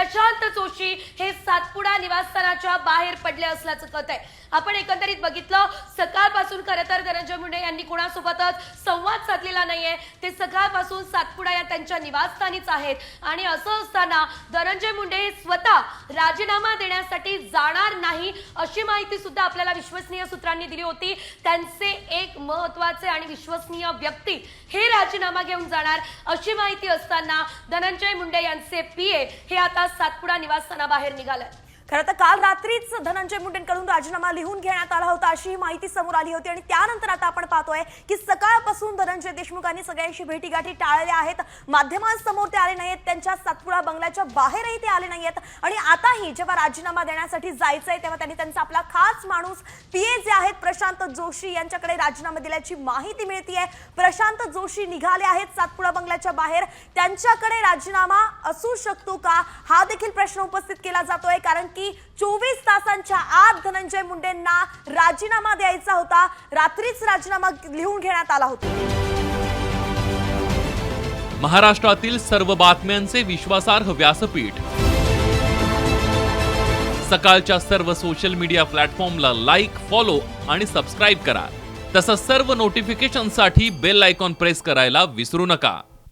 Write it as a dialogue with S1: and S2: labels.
S1: प्रशांत जोशी हे सातपुडा निवासस्थानाच्या बाहेर पडले असल्याचं कळत आहे आपण एकंदरीत बघितलं सकाळपासून खरं तर धनंजय मुंडे यांनी कोणासोबतच संवाद साधलेला नाहीये. ते सकाळपासून सातपुडा या त्यांच्या निवासस्थानीच आहेत. आणि असं असताना धनंजय मुंडे हे स्वतः राजीनामा देण्यासाठी जाणार नाही अशी माहिती सुद्धा आपल्याला विश्वसनीय सूत्रांनी दिली होती. त्यांचे एक महत्त्वाचे आणि विश्वसनीय व्यक्ती हे राजीनामा घेऊन जाणार अशी माहिती असताना धनंजय मुंडे यांचे पीए हे आता सातपुडा निवासस्थानाबाहेर निघाले
S2: खरं तर काल रात्रीच धनंजय मुंडेंकडून राजीनामा लिहून घेण्यात आला होता अशी माहिती समोर आली होती आणि त्यानंतर आता आपण पाहतोय की सकाळपासून धनंजय देशमुखांनी सगळ्यांशी भेटीगाठी टाळल्या आहेत. माध्यमांसमोर ते आले नाहीत त्यांच्या सातपुडा बंगल्याच्या बाहेरही ते आले नाहीत. आणि आताही जेव्हा राजीनामा देण्यासाठी जायचंय तेव्हा त्यांनी त्यांचा आपला खास माणूस पीए जे आहेत प्रशांत जोशी यांच्याकडे राजीनामा दिल्याची माहिती मिळतीये. प्रशांत जोशी निघाले आहेत सातपुडा बंगल्याच्या बाहेर. त्यांच्याकडे राजीनामा असू शकतो का? हा देखील प्रश्न उपस्थित केला जातोय कारण की चोवीस तासांच्या आत धनंजय मुंडेंना राजीनामा द्यायचा होता. रात्रीच राजीनामा लिहून घेण्यात आला होता.
S3: महाराष्ट्रातील सर्व बातम्यांचे विश्वासार्ह व्यासपीठ. सकाळच्या सर्व सोशल मीडिया प्लॅटफॉर्मला लाईक फॉलो आणि सबस्क्राईब करा. तसंच सर्व नोटिफिकेशनसाठी बेल आयकॉन प्रेस करायला विसरू नका.